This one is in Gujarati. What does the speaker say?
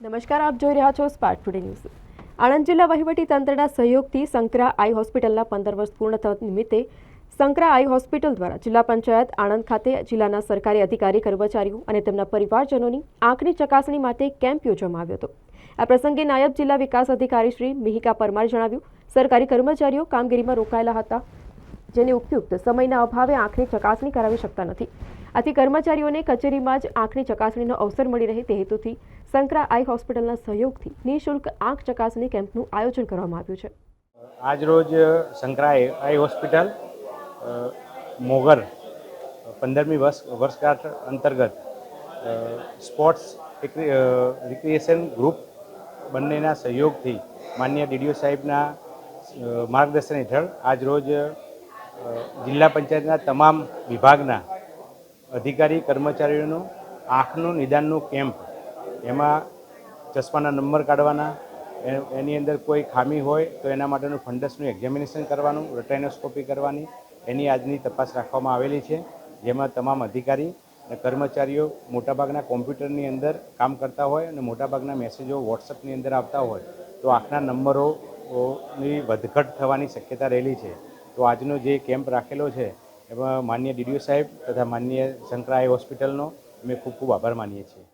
નમસ્કાર, આપ જોઈ રહ્યા છો સ્પાર્ટ ટુડે ન્યૂઝ આણંદ જિલ્લા વહીવટી તંત્રના સહયોગથી સંકરા આઈ હોસ્પિટલના પંદર વર્ષ પૂર્ણ થવા નિમિત્તે સંકરા આઈ હોસ્પિટલ દ્વારા જિલ્લા પંચાયત આણંદ ખાતે જિલ્લાના સરકારી અધિકારી, કર્મચારીઓ અને તેમના પરિવારજનોની આંખની ચકાસણી માટે કેમ્પ યોજવામાં આવ્યો હતો. આ પ્રસંગે નાયબ જિલ્લા વિકાસ અધિકારી શ્રી મિહિકા પરમાર જણાવ્યું, સરકારી કર્મચારીઓ કામગીરીમાં રોકાયેલા હતા, જેને ઉપયુક્ત સમયના અભાવે આંખની ચકાસણી કરાવી શકતા નથી. આથી કર્મચારીઓને કચેરીમાં જ આંખની ચકાસણીનો અવસર મળી રહે તે હેતુથી સંકરા આઈ હોસ્પિટલના સહયોગથી નિઃશુલ્ક આંખ ચકાસણી કેમ્પનું આયોજન કરવામાં આવ્યું છે. આજરોજ સંકરા આઈ હોસ્પિટલ મોગર પંદરમી વર્ષ, વર્ષગાંઠ અંતર્ગત સ્પોર્ટ્સ રિક્રિએશન ગ્રુપ બંનેના સહયોગથી માન્ય ડીડીઓ સાહેબના માર્ગદર્શન હેઠળ આજરોજ જિલ્લા પંચાયતના તમામ વિભાગના અધિકારી કર્મચારીઓનું આંખનું નિદાનનું કેમ્પ એમાં ચશ્માના નંબર કાઢવાના એની અંદર કોઈ ખામી હોય તો એના માટેનું ફંડસનું એક્ઝામિનેશન કરવાનું રટાઇનોસ્કોપી કરવાની, એની આજની તપાસ રાખવામાં આવેલી છે, જેમાં તમામ અધિકારી અને કર્મચારીઓ મોટાભાગના કોમ્પ્યુટરની અંદર કામ કરતા હોય અને મોટાભાગના મેસેજો વોટ્સઅપની અંદર આવતા હોય, તો આંખના નંબરોની વધઘટ થવાની શક્યતા રહેલી છે. તો આજનો જે કેમ્પ રાખેલો છે, એમાં માન્ય ડીડીઓ સાહેબ તથા માન્ય શંકરાય હોસ્પિટલનો અમે ખૂબ ખૂબ આભાર માનીએ છીએ.